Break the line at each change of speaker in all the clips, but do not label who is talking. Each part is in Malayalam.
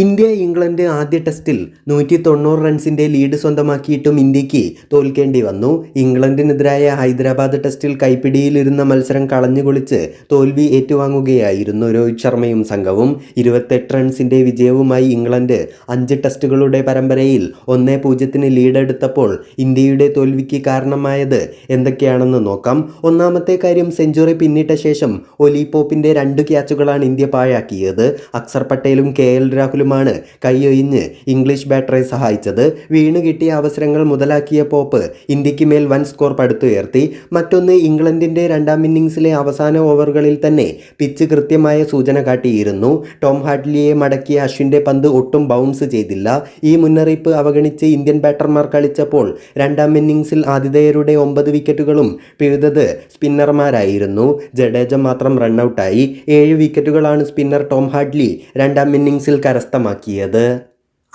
ഇന്ത്യ ഇംഗ്ലണ്ട് ആദ്യ ടെസ്റ്റിൽ നൂറ്റി തൊണ്ണൂറ് റൺസിന്റെ ലീഡ് സ്വന്തമാക്കിയിട്ടും ഇന്ത്യയ്ക്ക് തോൽക്കേണ്ടി വന്നു. ഇംഗ്ലണ്ടിനെതിരായ ഹൈദരാബാദ് ടെസ്റ്റിൽ കൈപ്പിടിയിലിരുന്ന മത്സരം കളഞ്ഞുകൊളിച്ച് തോൽവി ഏറ്റുവാങ്ങുകയായിരുന്നു രോഹിത് ശർമ്മയും സംഘവും. ഇരുപത്തെട്ട് റൺസിന്റെ വിജയവുമായി ഇംഗ്ലണ്ട് അഞ്ച് ടെസ്റ്റുകളുടെ പരമ്പരയിൽ ഒന്നേ പൂജ്യത്തിന് ലീഡെടുത്തപ്പോൾ ഇന്ത്യയുടെ തോൽവിക്ക് കാരണമായത് എന്തൊക്കെയാണെന്ന് നോക്കാം. ഒന്നാമത്തെ കാര്യം സെഞ്ചുറി പിന്നിട്ട ശേഷം ഒലി പോപ്പിന്റെ രണ്ട് ക്യാച്ചുകളാണ് ഇന്ത്യ പാഴാക്കിയത്. അക്സർ പട്ടേലും കെ എൽ രാഹുലുമാണ് കൈയൊഴിഞ്ഞ് ഇംഗ്ലീഷ് ബാറ്ററെ സഹായിച്ചത്. വീണ് കിട്ടിയ അവസരങ്ങൾ മുതലാക്കിയ പോപ്പ് ഇന്ത്യയ്ക്ക് മേൽ വൻ സ്കോർ പടുത്തുയർത്തി. മറ്റൊന്ന് ഇംഗ്ലണ്ടിന്റെ രണ്ടാം ഇന്നിങ്സിലെ അവസാന ഓവറുകളിൽ തന്നെ പിച്ച് കൃത്യമായ സൂചന കാട്ടിയിരുന്നു. ടോം ഹാഡ്ലിയെ മടക്കിയ അശ്വിന്റെ പന്ത് ഒട്ടും ബൗൺസ് ചെയ്തില്ല. ഈ മുന്നറിയിപ്പ് അവഗണിച്ച് ഇന്ത്യൻ ബാറ്റർമാർ കളിച്ചപ്പോൾ രണ്ടാം ഇന്നിങ്സിൽ ആതിഥേയരുടെ ഒമ്പത് വിക്കറ്റുകളും പിഴുതത് സ്പിന്നർമാരായിരുന്നു. ജഡേജ മാത്രം റണ്ണൌട്ടായി. ഏഴ് വിക്കറ്റുകളാണ് സ്പിന്നർ ടോം ഹാഡ്ലി രണ്ടാം ഇന്നിങ്സിൽ ഇന്നിംഗ്സിൽ കരസ്ഥമാക്കിയത്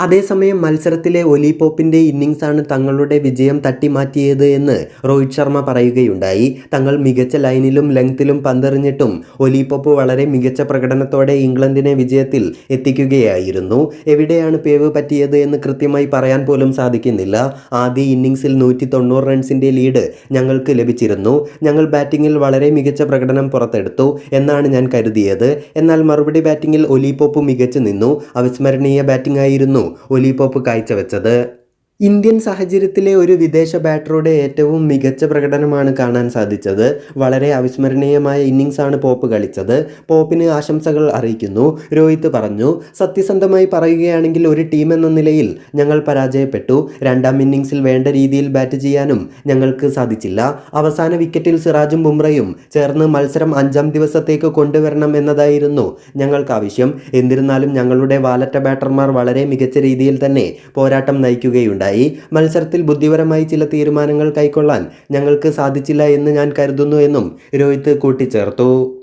അതേസമയം മത്സരത്തിലെ ഒലിപോപ്പിന്റെ ഇന്നിങ്സാണ് തങ്ങളുടെ വിജയം തട്ടിമാറ്റിയത് എന്ന് രോഹിത് ശർമ്മ പറയുകയുണ്ടായി. തങ്ങൾ മികച്ച ലൈനിലും ലെങ്ത്തിലും പന്തെറിഞ്ഞിട്ടും ഒലിപോപ്പ് വളരെ മികച്ച പ്രകടനത്തോടെ ഇംഗ്ലണ്ടിനെ വിജയത്തിൽ എത്തിക്കുകയായിരുന്നു. എവിടെയാണ് പേവ് പറ്റിയത് എന്ന് കൃത്യമായി പറയാൻ പോലും സാധിക്കുന്നില്ല. ആദ്യ ഇന്നിങ്സിൽ നൂറ്റി തൊണ്ണൂറ് റൺസിന്റെ ലീഡ് ഞങ്ങൾക്ക് ലഭിച്ചിരുന്നു. ഞങ്ങൾ ബാറ്റിങ്ങിൽ വളരെ മികച്ച പ്രകടനം പുറത്തെടുത്തു എന്നാണ് ഞാൻ കരുതിയത്. എന്നാൽ മറുപടി ബാറ്റിങ്ങിൽ ഒലിപോപ്പ് മികച്ചു നിന്നു. അവിസ്മരണീയ ബാറ്റിംഗ് ആയിരുന്നു ഒലി പോപ്പ് കാഴ്ചവെച്ചത്. ഇന്ത്യൻ സാഹചര്യത്തിലെ ഒരു വിദേശ ബാറ്ററുടെ ഏറ്റവും മികച്ച പ്രകടനമാണ് കാണാൻ സാധിച്ചത്. വളരെ അവിസ്മരണീയമായ ഇന്നിങ്സാണ് പോപ്പ് കളിച്ചത്. പോപ്പിന് ആശംസകൾ അറിയിക്കുന്നു. രോഹിത് പറഞ്ഞു സത്യസന്ധമായി പറയുകയാണെങ്കിൽ ഒരു ടീം എന്ന നിലയിൽ ഞങ്ങൾ പരാജയപ്പെട്ടു. രണ്ടാം ഇന്നിങ്സിൽ വേണ്ട രീതിയിൽ ബാറ്റ് ചെയ്യാനും ഞങ്ങൾക്ക് സാധിച്ചില്ല. അവസാന വിക്കറ്റിൽ സിറാജും ബുംറയും ചേർന്ന് മത്സരം അഞ്ചാം ദിവസത്തേക്ക് കൊണ്ടുവരണം എന്നതായിരുന്നു ഞങ്ങൾക്ക് ആവശ്യം. എന്നിരുന്നാലും ഞങ്ങളുടെ വാലറ്റ ബാറ്റർമാർ വളരെ മികച്ച രീതിയിൽ തന്നെ പോരാട്ടം നയിക്കുകയുണ്ടായി. മത്സരത്തിൽ ബുദ്ധിപരമായി ചില തീരുമാനങ്ങൾ കൈക്കൊള്ളാൻ ഞങ്ങൾക്ക് സാധിച്ചില്ല എന്ന് ഞാൻ കരുതുന്നു എന്നും രോഹിത് കൂട്ടിച്ചേർത്തു.